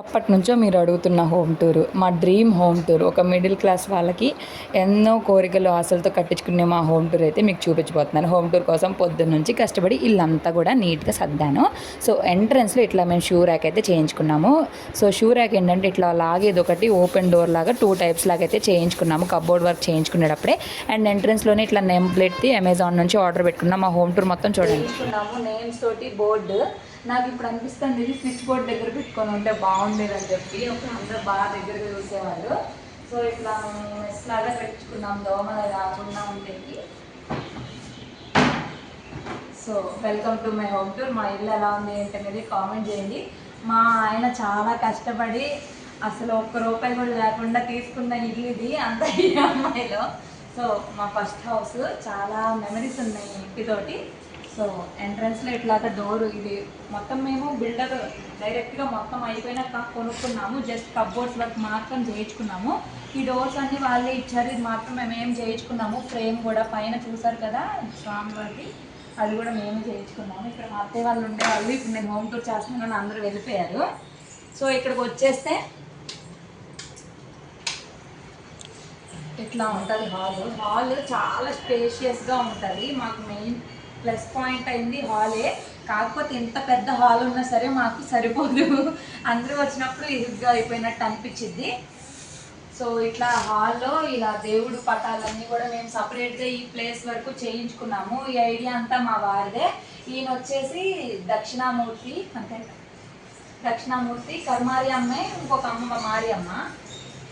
ఎప్పటి నుంచో మీరు అడుగుతున్న హోమ్ టూర్ మా డ్రీమ్ హోమ్ టూర్ ఒక మిడిల్ క్లాస్ వాళ్ళకి ఎన్నో కోరికలు ఆశలతో కట్టించుకునే మా హోమ్ టూర్ అయితే మీకు చూపించబోతున్నాను. హోమ్ టూర్ కోసం పొద్దున్న నుంచి కష్టపడి ఇల్లంతా కూడా నీట్గా సర్దాను. సో ఎంట్రన్స్లో ఇట్లా మేము షూ ర్యాక్ అయితే చేయించుకున్నాము. సో షూ ర్యాక్ ఏంటంటే ఇట్లా లాగేది ఒకటి ఓపెన్ డోర్ లాగా టూ టైప్స్ లాగా అయితే చేయించుకున్నాము. కబోర్డ్ వర్క్ చేయించుకునేటప్పుడే. అండ్ ఎంట్రన్స్లోనే ఇట్లా నేమ్ ప్లేట్ది అమెజాన్ నుంచి ఆర్డర్ పెట్టుకున్నాము మా హోమ్ టూర్ మొత్తం చూడండి. నేమ్స్ తోటి బోర్డు. నాకు ఇప్పుడు అనిపిస్తుంది ఇది స్విచ్ బోర్డ్ దగ్గర పెట్టుకొని ఉంటే బాగుండేది అని చెప్పి. ఒక అందరూ బాగా దగ్గరగా చూసేవాళ్ళు. సో ఇట్లా మెస్ లాగా పెట్టుకున్నాం దోమలు రాకుండా ఉండేది so welcome to my home tour. మా ఇల్లు ఎలా ఉంది ఏంటనేది కామెంట్ చేయండి. మా ఆయన చాలా కష్టపడి అసలు ఒక్క రూపాయి కూడా లేకుండా తీసుకున్న ఇల్లు ఇది అంత ఈ అమ్మాయిలో. సో మా ఫస్ట్ హౌస్. చాలా మెమరీస్ ఉన్నాయి ఇంటితోటి. సో ఎంట్రన్స్లో ఇట్లాగా డోర్ ఇది మొత్తం మేము బిల్డర్ డైరెక్ట్గా మొత్తం అయిపోయినాక కొనుక్కున్నాము. జస్ట్ కబ్బోర్డ్స్ వర్క్ మాత్రం చేయించుకున్నాము. ఈ డోర్స్ అన్ని వాళ్ళే ఇచ్చారు. ఇది మాత్రం మేము ఏం చేయించుకున్నాము. ఫ్రేమ్ కూడా పైన చూసారు కదా స్వామి వారిది. అది కూడా మేము చేయించుకున్నాము. ఇక్కడ మా అత్తయ్య వాళ్ళు ఉండేవాళ్ళు. ఇప్పుడు నేను హోమ్ టూర్ చేస్తున్నాను అందరూ వెళ్ళిపోయారు. సో ఇక్కడికి వచ్చేస్తే ఇట్లా ఉంటుంది హాల్. హాల్ చాలా స్పేషియస్గా ఉంటుంది. మాకు మెయిన్ ప్లస్ పాయింట్ అయింది హాలే. కాకపోతే ఎంత పెద్ద హాల్ ఉన్నా సరే మాకు సరిపోదు. అందరూ వచ్చినప్పుడు ఇరుగ్గా అయిపోయినట్టు అనిపించింది సో ఇట్లా హాల్లో ఇలా దేవుడు పటాలన్నీ కూడా మేము సపరేట్గా ఈ ప్లేస్ వరకు చేయించుకున్నాము. ఈ ఐడియా అంతా మా వారిదే. ఈయన వచ్చేసి దక్షిణామూర్తి అంటే దక్షిణామూర్తి కర్మారి అమ్మే ఇంకొక అమ్మ మారియమ్మ.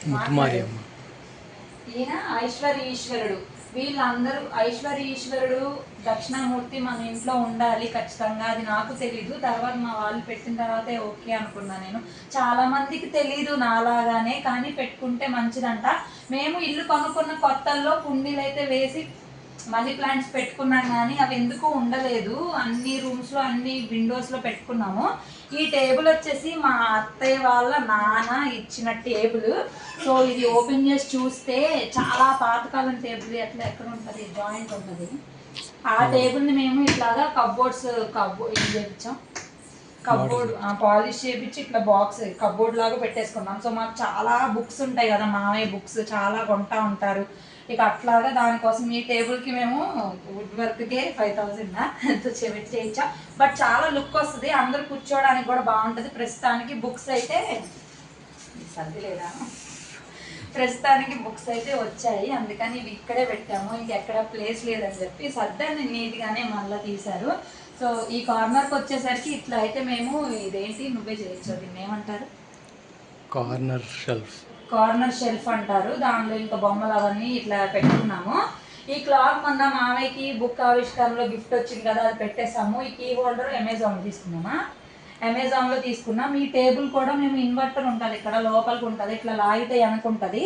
ముట్టుమారియమ్మ ఈయన ఐశ్వర్య ఈశ్వరుడు వీళ్ళందరూ ఐశ్వర్య ఈశ్వరుడు దక్షిణామూర్తి మన ఇంట్లో ఉండాలి ఖచ్చితంగా. అది నాకు తెలీదు. తర్వాత మా వాళ్ళు పెట్టిన తర్వాతే ఓకే అనుకున్నా నేను. చాలా మందికి తెలీదు నాలాగానే కానీ పెట్టుకుంటే మంచిదంట. మేము ఇల్లు కొనుక్కున్న కొత్తల్లో కుండీలు అయితే వేసి మనీ ప్లాంట్స్ పెట్టుకున్నాం కానీ అవి ఎందుకు ఉండలేదు. అన్ని రూమ్స్లో అన్ని విండోస్లో పెట్టుకున్నాము. ఈ టేబుల్ వచ్చేసి మా అత్తయ్య వాళ్ళ నాన్న ఇచ్చిన టేబుల్. సో ఇది ఓపెన్ చేసి చూస్తే చాలా పాతకాలం టేబుల్ ఎట్లా ఎక్కడ ఉంటుంది జాయింట్ ఉంటుంది. ఆ టేబుల్ని మేము ఇట్లాగా కబ్బోర్డ్స్ కబ్బోర్డ్ ఇది చేపించాం. కబ్బోర్డ్ పాలిష్ చేపించి ఇట్లా బాక్స్ కబ్బోర్డ్ లాగా పెట్టేసుకున్నాం. సో మాకు చాలా బుక్స్ ఉంటాయి కదా మామయ్య బుక్స్ చాలా కొంటా ఉంటారు. ఇక అట్లాగా దానికోసం ఈ టేబుల్కి మేము వుడ్ వర్క్కే ఫైవ్ థౌజండ్ ఎంతో చేపెట్టి చేయించాం. బట్ చాలా లుక్ వస్తుంది. అందరు కూర్చోవడానికి కూడా బాగుంటుంది. ప్రస్తుతానికి బుక్స్ అయితే సర్ది లేదా? ప్రస్తుతానికి బుక్స్ అయితే వచ్చాయి. అందుకని ఇవి ఇక్కడే పెట్టాము. ఇంకెక్కడ ప్లేస్ లేదని చెప్పి సర్దాన్ని నీట్గానే మళ్ళీ తీశారు. సో ఈ కార్నర్కి వచ్చేసరికి ఇట్లా అయితే మేము ఇదేంటి నువ్వే చేయొచ్చు. దీన్ని ఏమంటారు? కార్నర్ షెల్ఫ్ కార్నర్ షెల్ఫ్ అంటారు. దానిలో ఇంకా బొమ్మలు అవన్నీ ఇట్లా పెట్టుకున్నాము. ఈ క్లాక్ మొన్న మామయ్యకి బుక్ ఆవిష్కరణలో గిఫ్ట్ వచ్చింది కదా అది పెట్టేసాము ఈ కీ హోల్డర్ అమెజాన్లో తీసుకున్నామా? అమెజాన్లో తీసుకున్నాం. ఈ టేబుల్ కూడా మేము ఇన్వర్టర్ ఉంటుంది ఇక్కడ లోపలికి ఉంటుంది. ఇట్లా లాగితే అనుకుంటుంది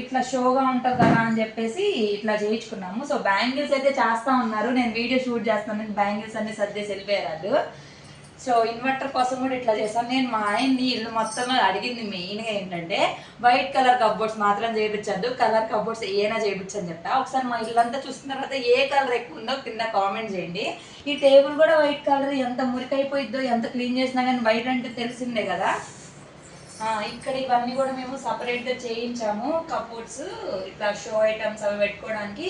ఇట్లా షోగా ఉంటుంది కదా అని చెప్పేసి ఇట్లా చేయించుకున్నాము. సో బ్యాంగిల్స్ అయితే చేస్తా ఉన్నారు. నేను వీడియో షూట్ చేస్తాను. బ్యాంగిల్స్ అన్ని సర్దేసి వెళ్ళిపోయారు సో ఇన్వర్టర్ కోసం కూడా ఇట్లా చేస్తాను నేను మా ఆయన్ని ఇల్లు మొత్తం అడిగింది మెయిన్గా ఏంటంటే వైట్ కలర్ కబోర్డ్స్ మాత్రం చేయించద్దు కలర్ కబోర్డ్స్ ఏనా చేయించని చెప్తా. ఒకసారి మా ఇల్లు అంతా చూసిన తర్వాత ఏ కలర్ ఎక్కువ ఉందో కింద కామెంట్ చేయండి. ఈ టేబుల్ కూడా వైట్ కలర్ ఎంత మురికైపోయిద్దో ఎంత క్లీన్ చేసినా కానీ వైట్ అంటే తెలిసిందే కదా. ఇక్కడ ఇవన్నీ కూడా మేము సపరేట్గా చేయించాము. కబోర్డ్స్ ఇట్లా షో ఐటమ్స్ అవి పెట్టుకోవడానికి.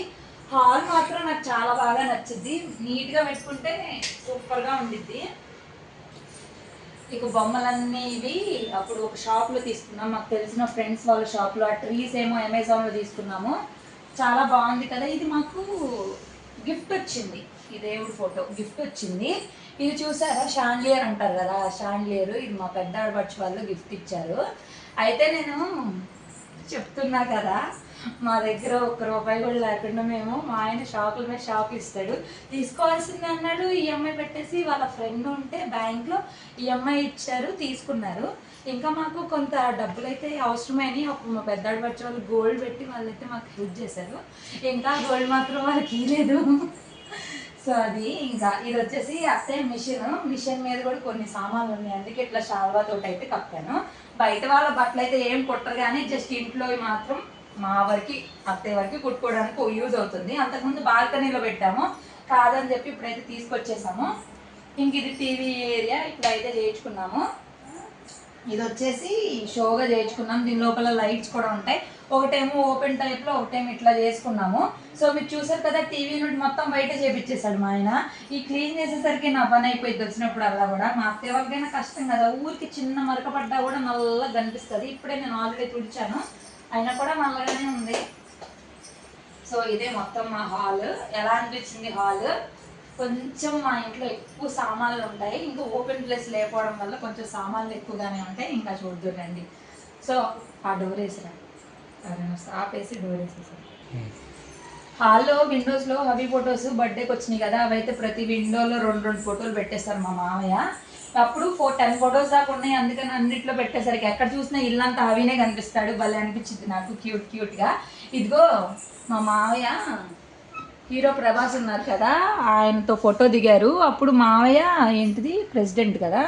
హాల్ మాత్రం నాకు చాలా బాగా నచ్చింది నీట్గా పెట్టుకుంటే సూపర్గా ఉండిద్ది. ఇక బొమ్మలన్నీ ఇవి అప్పుడు ఒక షాప్లో తీసుకున్నాం. మాకు తెలిసిన ఫ్రెండ్స్ వాళ్ళ షాప్లో ఆ ట్రీస్ ఏమో అమెజాన్లో తీసుకున్నాము. చాలా బాగుంది కదా. ఇది మాకు గిఫ్ట్ వచ్చింది. ఈ దేవుడి ఫోటో గిఫ్ట్ వచ్చింది. ఇది చూసారా? షాండ్లియర్ అంటారు కదా షాండ్లియర్ ఇది మా పెద్ద ఆడపడుచు వాళ్ళు గిఫ్ట్ ఇచ్చారు. అయితే నేను చెప్తున్నా కదా మా దగ్గర ఒక్క రూపాయి కూడా లేకుండా మేము మా ఆయన షాపుల మీద షాపు ఇస్తాడు. తీసుకోవాల్సింది అన్నాడు. ఈఎంఐ పెట్టేసి వాళ్ళ ఫ్రెండ్ ఉంటే బ్యాంక్లో ఈఎంఐ ఇచ్చారు తీసుకున్నారు. ఇంకా మాకు కొంత డబ్బులు అయితే అవసరమని అప్పుడు మా పెద్దాడు పచ్చి వాళ్ళు గోల్డ్ పెట్టి వాళ్ళైతే మాకు హెల్ప్ చేశారు. ఇంకా గోల్డ్ మాత్రం వాళ్ళకి ఇవ్వలేదు సో అది ఇంకా ఇది వచ్చేసి అసే మిషన్. మిషన్ మీద కూడా కొన్ని సామాన్లు ఉన్నాయి. అందుకే ఇట్లా షాల్వా తోటి అయితే కప్పాను. బయట వాళ్ళ బట్టలు అయితే ఏం కుట్టరు కానీ జస్ట్ ఇంట్లో మాత్రం మా వరకు అత్తయ్య వరకు కుట్టుకోవడానికి యూజ్ అవుతుంది. అంతకుముందు బాల్కనీలో పెట్టాము. కాదని చెప్పి ఇప్పుడైతే తీసుకొచ్చేసాము. ఇంక ఇది టీవీ ఏరియా ఇప్పుడైతే చేయించుకున్నాము. ఇది వచ్చేసి షోగా చేయించుకున్నాం. దీని లోపల లైట్స్ కూడా ఉంటాయి. ఒకటేమో ఓపెన్ టైప్లో ఒకటేమో ఇట్లా చేసుకున్నాము. సో మీరు చూసారు కదా టీవీ నుండి మొత్తం బయట చేపించేశాడు మా ఆయన. ఈ క్లీన్ చేసేసరికి నా పని అయిపోయింది వచ్చినప్పుడు అలా కూడా. మా అత్త వాళ్ళకైనా కష్టం కదా. ఊరికి చిన్న మరక పడ్డా కూడా నల్లగా కనిపిస్తుంది. ఇప్పుడే నేను ఆల్రెడీ తుడిచాను. అయినా కూడా నల్లగానే ఉంది. సో ఇదే మొత్తం మా హాల్. ఎలా అనిపించింది హాల్? కొంచెం మా ఇంట్లో ఎక్కువ సామాన్లు ఉంటాయి. ఇంకా ఓపెన్ ప్లేస్ లేకపోవడం వల్ల కొంచెం సామాన్లు ఎక్కువగానే ఉంటాయి. ఇంకా చూద్దురండి. సో ఆ డోర్ వేసిరా. ఆపేసి డోర్ వేసేసారు. హాల్లో విండోస్లో అవి ఫొటోస్ బర్త్డేకి వచ్చినాయి కదా. అవైతే ప్రతి విండోలో రెండు రెండు ఫోటోలు పెట్టేస్తారు మా మామయ్య. అప్పుడు ఫోర్ టెన్ ఫొటోస్ దాకా ఉన్నాయి అందుకని అన్నిట్లో పెట్టేసరికి ఎక్కడ చూసినా ఇల్లంతా అవినే కనిపిస్తాడు. భలే అనిపించింది నాకు. క్యూట్ క్యూట్గా ఇదిగో మా మావయ్య హీరో ప్రభాస్ ఉన్నారు కదా ఆయనతో ఫోటో దిగారు. అప్పుడు మావయ్య ఏంటిది? ప్రెసిడెంట్ కదా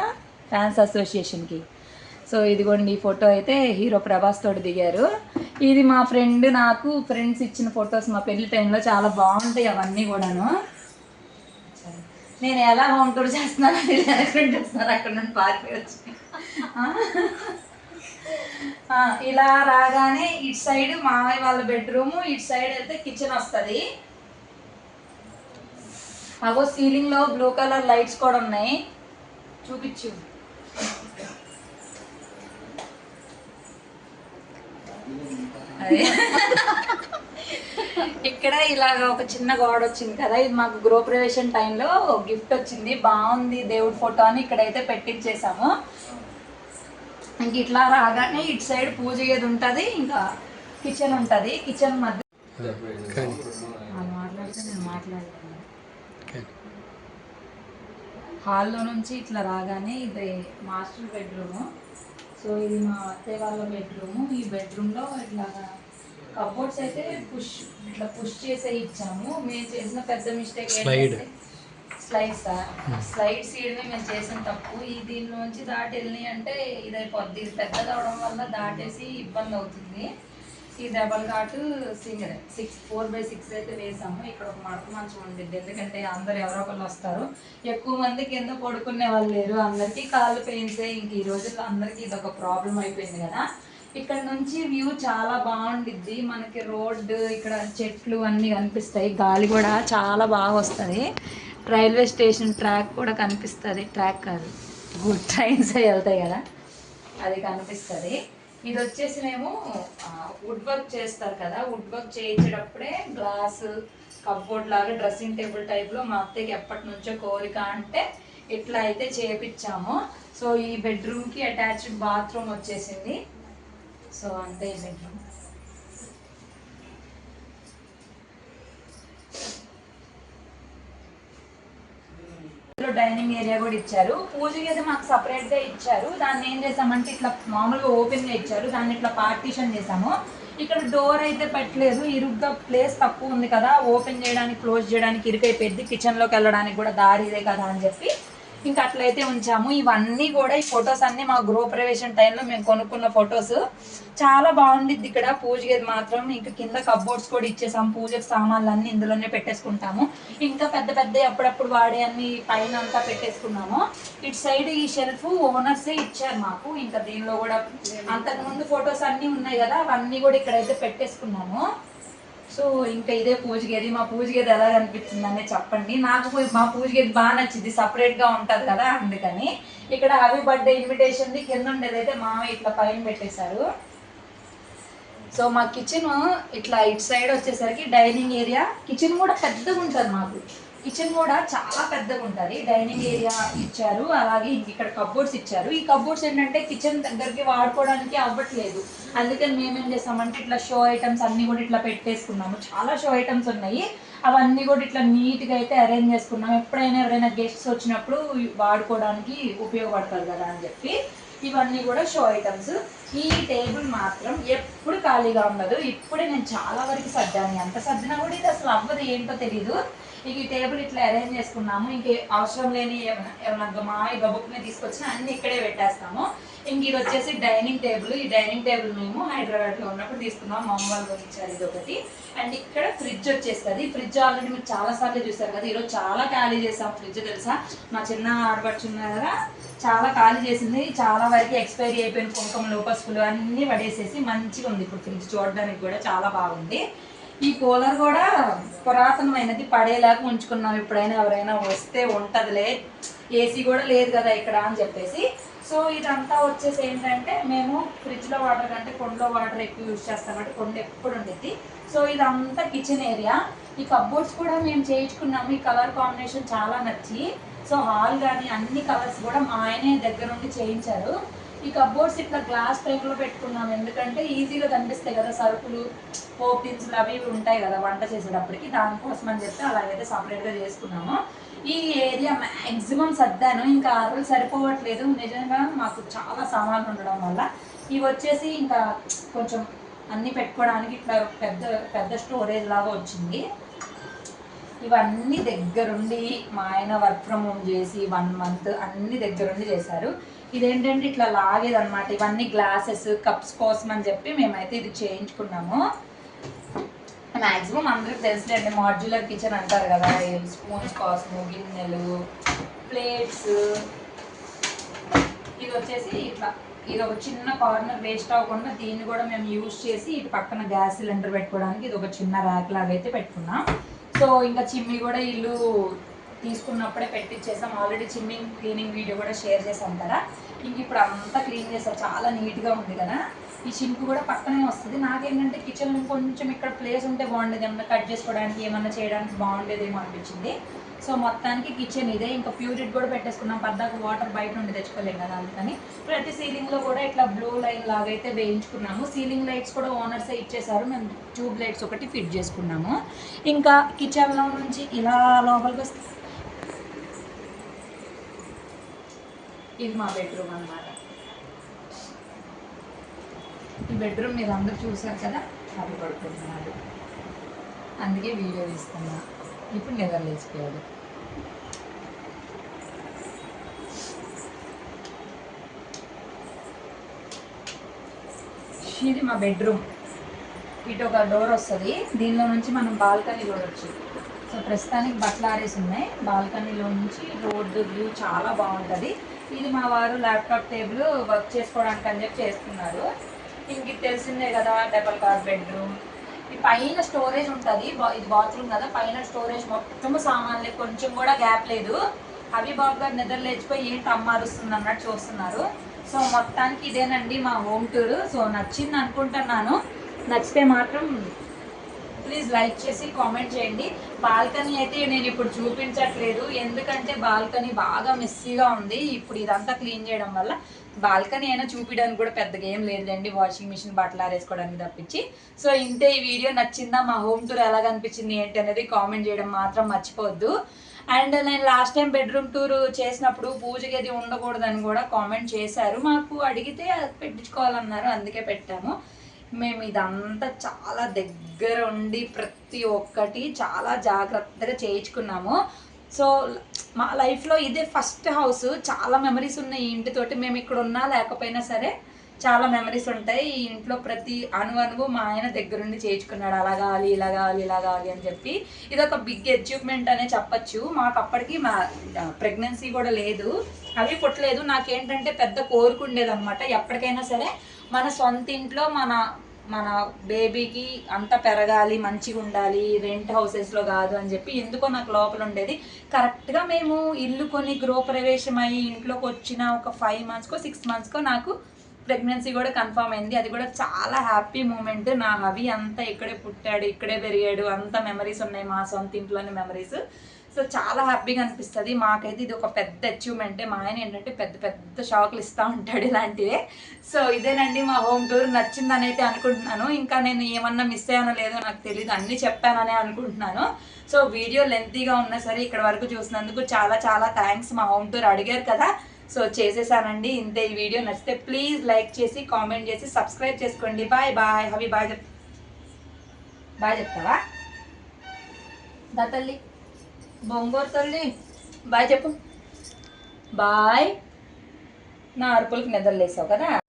ఫ్యాన్స్ అసోసియేషన్కి. సో ఇదిగోండి ఈ ఫోటో అయితే హీరో ప్రభాస్ తోటి దిగారు. ఇది మా ఫ్రెండ్ నాకు ఫ్రెండ్స్ ఇచ్చిన ఫొటోస్ మా పెళ్ళి టైంలో చాలా బాగుంటాయి అవన్నీ కూడాను. నేను ఎలా హోమ్ టూర్ చేస్తున్నాను మీరు వెనక్కి వస్తున్నారు అక్కడ నుండి పారిపోయి వచ్చి. ఆ? ఆ, ఇలా రాగానే ఇటు సైడ్ మావయ్య వాళ్ళ బెడ్రూమ్ ఇటు సైడ్ వెళ్తే కిచెన్ వస్తుంది. అగో సీలింగ్లో బ్లూ కలర్ లైట్స్ కూడా ఉన్నాయి. చూపించు. అదే ఇక్కడ ఇలాగ ఒక చిన్న గోడ వచ్చింది కదా ఇది మాకు గృహప్రవేశం టైంలో గిఫ్ట్ వచ్చింది. బాగుంది దేవుడి ఫోటో అని ఇక్కడైతే పెట్టించేసాము ఇంక ఇట్లా రాగానే ఇటు సైడ్ పూజ గది ఉంటుంది ఇంకా కిచెన్ ఉంటుంది. కిచెన్ మధ్య మాట్లాడితే నేను హాల్లో నుంచి ఇట్లా రాగానే ఇది మాస్టర్ బెడ్రూమ్. సో ఇది మా అత్తయ్య వాళ్ళ బెడ్రూమ్. ఈ బెడ్రూమ్లో ఇట్లా కబోర్డ్స్ అయితే పుష్ ఇట్లా పుష్ చేసే ఇచ్చాము. మేము చేసిన పెద్ద మిస్టేక్ Slide. స్లైడ్స్ స్లైడ్స్ ఇయడమే మేము చేసిన తప్పు. ఈ దీనిలోంచి దాటి వెళ్ళి అంటే ఇదైపోద్ది. ఇది పెద్దది అవడం వల్ల దాటేసి ఇబ్బంది అవుతుంది. ఈ double cot single six four by six అయితే వేసాము. ఇక్కడ ఒక మడత మంచం ఉండిద్ది. ఎందుకంటే అందరు ఎవరో ఒకళ్ళు వస్తారు. ఎక్కువ మంది కింద పడుకునే వాళ్ళు లేరు. అందరికీ కాళ్ళు పెయిన్సే ఇంక ఈ రోజుల్లో అందరికీ ఇది ఒక ప్రాబ్లం అయిపోయింది కదా. ఇక్కడ నుంచి వ్యూ చాలా బాగుండిద్ది. మనకి రోడ్డు ఇక్కడ చెట్లు అన్నీ కనిపిస్తాయి. గాలి కూడా చాలా బాగా వస్తుంది. రైల్వే స్టేషన్ ట్రాక్ కూడా కనిపిస్తుంది. ట్రాక్ కాదు. గుడ్ ట్రైన్స్ వెళ్తాయి కదా. అది కనిపిస్తుంది. ఇది వచ్చేసి మేము వుడ్ వర్క్ చేస్తారు కదా. వుడ్ వర్క్ చేయించేటప్పుడే గ్లాస్ కప్బోర్డ్ లాగా డ్రెస్సింగ్ టేబుల్ టైప్లో మా అత్తయ్యకి ఎప్పటి నుంచో కోరిక అంటే ఇట్లా అయితే చేపించాము సో ఈ బెడ్రూమ్కి అటాచ్డ్ బాత్రూమ్ వచ్చేసింది. సో అంతే బెడ్రూమ్ ఇందులో డైనింగ్ ఏరియా కూడా ఇచ్చారు. పూజకి అయితే మాకు సపరేట్గా ఇచ్చారు. దాన్ని ఏం చేసామంటే ఇట్లా మామూలుగా ఓపెన్గా ఇచ్చారు. దాన్ని ఇట్లా పార్టీషన్ చేసాము. ఇక్కడ డోర్ అయితే పెట్టలేదు. ఇరుగ్గా ప్లేస్ తక్కువ ఉంది కదా. ఓపెన్ చేయడానికి క్లోజ్ చేయడానికి ఇరుకైపోయింది. కిచెన్లోకి వెళ్ళడానికి కూడా దారి ఇదే కదా అని చెప్పి ఇంకా అట్లయితే ఉంచాము. ఇవన్నీ కూడా ఈ ఫొటోస్ అన్ని మా గృహప్రవేశం టైంలో మేము కొనుక్కున్న ఫొటోస్ చాలా బాగుండిద్ది ఇక్కడ పూజ గది మాత్రం. ఇంకా కింద కబ్బోర్డ్స్ కూడా ఇచ్చేసాం. పూజకు సామాన్లు అన్ని ఇందులోనే పెట్టేసుకుంటాము. ఇంకా పెద్ద పెద్ద అప్పుడప్పుడు వాడే అన్ని పైన అంతా పెట్టేసుకున్నాము. ఇటు సైడ్ ఈ షెల్ఫ్ ఓనర్సే ఇచ్చారు మాకు. ఇంకా దీనిలో కూడా అంతకుముందు ఫొటోస్ అన్నీ ఉన్నాయి కదా అవన్నీ కూడా ఇక్కడైతే పెట్టేసుకున్నాము. సో ఇంకా ఇదే పూజ గది మా పూజ గది ఎలా అనిపించింది అనేది చెప్పండి. నాకు మా పూజ గది బాగా నచ్చింది సపరేట్గా ఉంటది కదా అందుకని. ఇక్కడ హ్యాపీ బర్త్డే ఇన్విటేషన్ కింద ఉండేది అయితే మామ ఇట్లా పైన పెట్టేశారు. సో మా కిచెన్ ఇట్లా ఇటు సైడ్ వచ్చేసరికి డైనింగ్ ఏరియా కిచెన్ కూడా పెద్దగా ఉంటుంది మాకు. కిచెన్ కూడా చాలా పెద్దగా ఉంటుంది. డైనింగ్ ఏరియా ఇచ్చారు. అలాగే ఇక్కడ కబోర్డ్స్ ఇచ్చారు. ఈ కబోర్డ్స్ ఏంటంటే కిచెన్ దగ్గరికి వాడుకోవడానికి అవ్వట్లేదు. అందుకని మేమేం చేస్తామంటే ఇట్లా షో ఐటమ్స్ అన్నీ కూడా ఇట్లా పెట్టేసుకున్నాము. చాలా షో ఐటమ్స్ ఉన్నాయి. అవన్నీ కూడా ఇట్లా నీట్గా అయితే అరేంజ్ చేసుకున్నాం. ఎప్పుడైనా ఎవరైనా గెస్ట్స్ వచ్చినప్పుడు వాడుకోవడానికి ఉపయోగపడతారు కదా అని చెప్పి ఇవన్నీ కూడా షో ఐటమ్స్. ఈ టేబుల్ మాత్రం ఎప్పుడు ఖాళీగా ఉండదు. ఇప్పుడే నేను చాలా వరకు సర్దాను. ఎంత సర్దినా కూడా ఇది అసలు అవ్వదు ఏంటో తెలీదు. ఇక ఈ టేబుల్ ఇట్లా అరేంజ్ చేసుకున్నాము. ఇంక అవసరం లేని ఏమైనా ఏమైనా మాయ గబుక్కుని తీసుకొచ్చిన అన్ని ఇక్కడే పెట్టేస్తాము. ఇంక ఇది వచ్చేసి డైనింగ్ టేబుల్. ఈ డైనింగ్ టేబుల్ మేము హైదరాబాద్లో ఉన్నప్పుడు తీసుకున్నాం. మా అమ్మ వాళ్ళు కొనిచ్చారు ఇది ఒకటి అండ్ ఇక్కడ ఫ్రిడ్జ్ వచ్చేస్తుంది. ఫ్రిడ్జ్ ఆల్రెడీ మీరు చాలాసార్లు చూసారు కదా. ఈరోజు చాలా ఖాళీ చేసాం ఫ్రిడ్జ్ తెలుసా? మా చిన్న ఆడపడుచు కదా. చాలా ఖాళీ చేసింది. చాలా వరకు ఎక్స్పైరీ అయిపోయిన కుంకుమలు పసుపులు అన్నీ పడేసేసి మంచిగా ఉంది ఇప్పుడు ఫ్రిడ్జ్ చూడడానికి కూడా చాలా బాగుంది. ఈ కూలర్ కూడా పురాతనమైనది పడేలాగా ఉంచుకున్నాం. ఎప్పుడైనా ఎవరైనా వస్తే ఉంటుందిలే. ఏసీ కూడా లేదు కదా ఇక్కడ అని చెప్పేసి. సో ఇదంతా వచ్చేసి ఏంటంటే మేము ఫ్రిడ్జ్లో వాటర్ కంటే కొండలో వాటర్ ఎక్కువ యూజ్ చేస్తాం కాబట్టి కొండ ఎప్పుడు ఉండేది. సో ఇదంతా కిచెన్ ఏరియా. ఈ కబ్బోర్డ్స్ కూడా మేము చేయించుకున్నాము. ఈ కలర్ కాంబినేషన్ చాలా నచ్చి. సో హాల్ కానీ అన్ని కలర్స్ కూడా మా ఆయనే దగ్గర నుండి చేయించారు. ఈ కబోర్డ్స్ ఇట్లా గ్లాస్ టైప్లో పెట్టుకున్నాం. ఎందుకంటే ఈజీగా కనిపిస్తాయి కదా సరుకులు పోప్ దినుసులు అవి ఇవి ఉంటాయి కదా వంట చేసేటప్పటికి. దానికోసం అని చెప్తే అలాగైతే సపరేట్గా చేసుకున్నాము. ఈ ఏరియా మ్యాక్సిమం సర్దాను. ఇంకా అరువులు సరిపోవట్లేదు. నిజంగా మాకు చాలా సామాన్లు ఉండడం వల్ల. ఇవి వచ్చేసి ఇంకా కొంచెం అన్నీ పెట్టుకోవడానికి ఇట్లా పెద్ద పెద్ద స్టోరేజ్ లాగా వచ్చింది. ఇవన్నీ దగ్గరుండి మా ఆయన వర్క్ ఫ్రమ్ హోమ్ చేసి వన్ మంత్ అన్ని దగ్గరుండి చేశారు. ఇదేంటంటే ఇట్లా లాగేదన్నమాట. ఇవన్నీ గ్లాసెస్ కప్స్ కోసం అని చెప్పి మేమైతే ఇది చేయించుకున్నాము. మ్యాక్సిమం అందరికి తెలుసులేండి మాడ్యులర్ కిచెన్ అంటారు కదా స్పూన్స్ కోసము గిన్నెలు ప్లేట్స్ ఇది వచ్చేసి ఇట్లా ఇది ఒక చిన్న కార్నర్ వేస్ట్ అవ్వకుండా దీన్ని కూడా మేము యూజ్ చేసి ఇటు పక్కన గ్యాస్ సిలిండర్ పెట్టుకోవడానికి ఇది ఒక చిన్న ర్యాక్ లాగా అయితే పెట్టుకున్నాం. సో ఇంకా చిమ్మి కూడా ఇల్లు తీసుకున్నప్పుడే పెట్టించేసాం ఆల్రెడీ చిమ్మింగ్ క్లీనింగ్ వీడియో కూడా షేర్ చేసాం కదా. ఇంక ఇప్పుడు అంతా క్లీన్ చేసాం. చాలా నీట్గా ఉంది కదా. ఈ సింక్ కూడా పక్కనే వస్తుంది. నాకేంటంటే కిచెన్ కొంచెం ఇక్కడ ప్లేస్ ఉంటే బాగుండేది. ఏమన్నా కట్ చేసుకోవడానికి ఏమన్నా చేయడానికి బాగుండేదేమో అనిపించింది. సో మొత్తానికి కిచెన్ ఇదే. ఇంకా ఫ్యూరిట్ కూడా పెట్టేసుకున్నాం. పద్దాకు వాటర్ బయట నుండి తెచ్చుకోలేం కదా అందుకని. ప్రతి సీలింగ్లో కూడా ఇట్లా బ్లూ లైన్ లాగా అయితే వేయించుకున్నాము. సీలింగ్ లైట్స్ కూడా ఓనర్సే ఇచ్చేసారు మేము ట్యూబ్ లైట్స్ ఒకటి ఫిట్ చేసుకున్నాము. ఇంకా కిచెన్లో నుంచి ఇలా లోపలికి వస్తే ఇది మా బెడ్రూమ్ అన్నమాట. ఈ బెడ్రూమ్ మీరు అందరూ చూసారు కదా? అది పడుకుంటున్నాడు. అందుకే వీడియో తీస్తున్నా. ఇప్పుడు నిద్ర లేచిపోయాడు ఇది మా బెడ్రూమ్. ఇటు ఒక డోర్ వస్తుంది. దీనిలో నుంచి మనం బాల్కనీ చూడొచ్చు సో ప్రస్తుతానికి బట్టలు ఆరేసి ఉన్నాయి. బాల్కనీలో నుంచి రోడ్డు వ్యూ చాలా బాగుంటుంది. ఇది మా వారు ల్యాప్టాప్ టేబుల్ వర్క్ చేసుకోవడానికి అని చెప్పి చేస్తున్నారు. ఇంక తెలిసిందే కదా డబల్ కార్ బెడ్రూమ్. ఈ పైన స్టోరేజ్ ఉంటుంది. ఇది బాత్రూమ్ కదా. పైన స్టోరేజ్ మొత్తం సామాన్లే. కొంచెం కూడా గ్యాప్ లేదు. అవి బాబు గారు నిద్ర లేచిపోయి ఏంటి అమ్మారుస్తుంది అన్నట్టు చూస్తున్నారు. సో మొత్తానికి ఇదేనండి మా హోమ్ టూర్ సో నచ్చింది అనుకుంటున్నాను. నచ్చితే మాత్రం ప్లీజ్ లైక్ చేసి కామెంట్ చేయండి. బాల్కనీ అయితే నేను ఇప్పుడు చూపించట్లేదు. ఎందుకంటే బాల్కనీ బాగా మెస్సీగా ఉంది. ఇప్పుడు ఇదంతా క్లీన్ చేయడం వల్ల బాల్కనీ అయినా చూపించడానికి కూడా పెద్దగా ఏం లేదండి వాషింగ్ మిషన్ బట్టలు ఆరేసుకోవడానికి తప్పించి. సో ఇంతే ఈ వీడియో నచ్చిందా? మా హోమ్ టూర్ ఎలా కనిపించింది ఏంటి అనేది కామెంట్ చేయడం మాత్రం మర్చిపోవద్దు. అండ్ నేను లాస్ట్ టైం బెడ్రూమ్ టూర్ చేసినప్పుడు పూజ గది ఉండకూడదని కూడా కామెంట్ చేశారు. మాకు అడిగితే అది పెట్టించుకోవాలన్నారు. అందుకే పెట్టాము. మేము ఇదంతా చాలా దగ్గర ఉండి ప్రతి ఒక్కటి చాలా జాగ్రత్తగా చేయించుకున్నాము. సో మా లైఫ్లో ఇదే ఫస్ట్ హౌస్. చాలా మెమరీస్ ఉన్నాయి ఈ ఇంటితోటి మేము ఇక్కడ ఉన్నా లేకపోయినా సరే చాలా మెమరీస్ ఉంటాయి. ఈ ఇంట్లో ప్రతి అణు అణువు మా ఆయన దగ్గరుండి చేయించుకున్నాడు. అలా కావాలి ఇలా కావాలి ఇలా కావాలి అని చెప్పి. ఇది ఒక బిగ్ అచీవ్మెంట్ అనే చెప్పచ్చు. మాకు అప్పటికి మా ప్రెగ్నెన్సీ కూడా లేదు. అవి పుట్టలేదు. నాకేంటంటే పెద్ద కోరుకుండేదనమాట ఎప్పటికైనా సరే మన సొంత ఇంట్లో మన మన బేబీకి అంత పెరగాలి మంచిగా ఉండాలి రెంట్ హౌసెస్లో కాదు అని చెప్పి ఎందుకో నాకు లోపల ఉండేది. కరెక్ట్గా మేము ఇల్లు కొని గృహప్రవేశం అయ్యి ఇంట్లోకి వచ్చిన ఒక ఫైవ్ మంత్స్కో సిక్స్ మంత్స్కో నాకు ప్రెగ్నెన్సీ కూడా కన్ఫర్మ్ అయింది. అది కూడా చాలా హ్యాపీ మూమెంట్ నా హవి అంతా ఇక్కడే పుట్టాడు ఇక్కడే పెరిగాడు. అంత మెమరీస్ ఉన్నాయి మా సొంత ఇంట్లోని మెమరీస్ సో చాలా హ్యాపీగా అనిపిస్తుంది. మాకైతే ఇది ఒక పెద్ద అచీవ్మెంటే మా ఆయన ఏంటంటే పెద్ద పెద్ద షాకులు ఇస్తూ ఉంటాడు ఇలాంటివే. సో ఇదేనండి మా హోమ్ టూర్ నచ్చిందని అయితే అనుకుంటున్నాను. ఇంకా నేను ఏమన్నా మిస్ అయ్యానో లేదో నాకు తెలియదు అన్నీ చెప్పాననే అనుకుంటున్నాను. సో వీడియో లెంతీగా ఉన్నా సరే ఇక్కడ వరకు చూసినందుకు చాలా చాలా థ్యాంక్స్ మా హోమ్ టూర్ అడిగారు కదా. సో చేసేసానండి. ఇంతే ఈ వీడియో నచ్చితే ప్లీజ్ లైక్ చేసి కామెంట్ చేసి సబ్స్క్రైబ్ చేసుకోండి. బాయ్ బాయ్ హవి బాయ్ చెప్ బాయ్ చెప్తావా? దా తల్లి. బొంగోరు తల్లి. బాయ్ చెప్పు. బాయ్. నా అరుపులకు నిద్రలేసావు కదా?